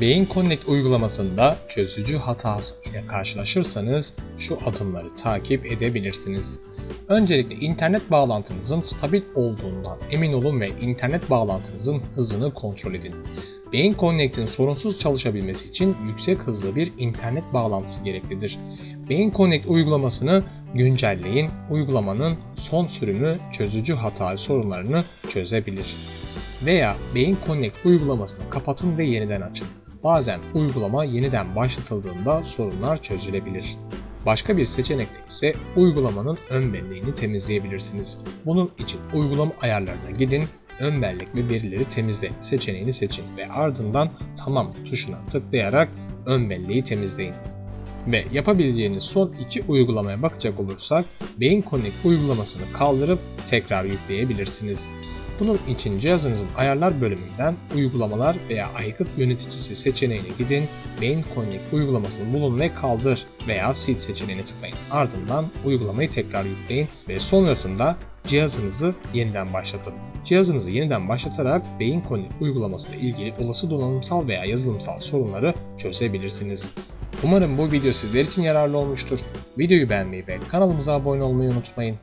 Beyin Connect uygulamasında çözücü hatası ile karşılaşırsanız şu adımları takip edebilirsiniz. Öncelikle internet bağlantınızın stabil olduğundan emin olun ve internet bağlantınızın hızını kontrol edin. Beyin Connect'in sorunsuz çalışabilmesi için yüksek hızlı bir internet bağlantısı gereklidir. Beyin Connect uygulamasını güncelleyin, uygulamanın son sürümü çözücü hata sorunlarını çözebilir. Veya Beyin Connect uygulamasını kapatın ve yeniden açın. Bazen uygulama yeniden başlatıldığında sorunlar çözülebilir. Başka bir seçenekte ise uygulamanın ön belleğini temizleyebilirsiniz. Bunun için uygulama ayarlarına gidin, ön bellek ve verileri temizle seçeneğini seçin ve ardından tamam tuşuna tıklayarak ön belleği temizleyin. Ve yapabileceğiniz son iki uygulamaya bakacak olursak Beyin Connect uygulamasını kaldırıp tekrar yükleyebilirsiniz. Bunun için cihazınızın ayarlar bölümünden uygulamalar veya aygıt yöneticisi seçeneğine gidin, Beyin Connect uygulamasını bulun ve kaldır veya sil seçeneğine tıklayın. Ardından uygulamayı tekrar yükleyin ve sonrasında cihazınızı yeniden başlatın. Cihazınızı yeniden başlatarak Beyin Connect uygulamasıyla ilgili olası donanımsal veya yazılımsal sorunları çözebilirsiniz. Umarım bu video sizler için yararlı olmuştur. Videoyu beğenmeyi ve kanalımıza abone olmayı unutmayın.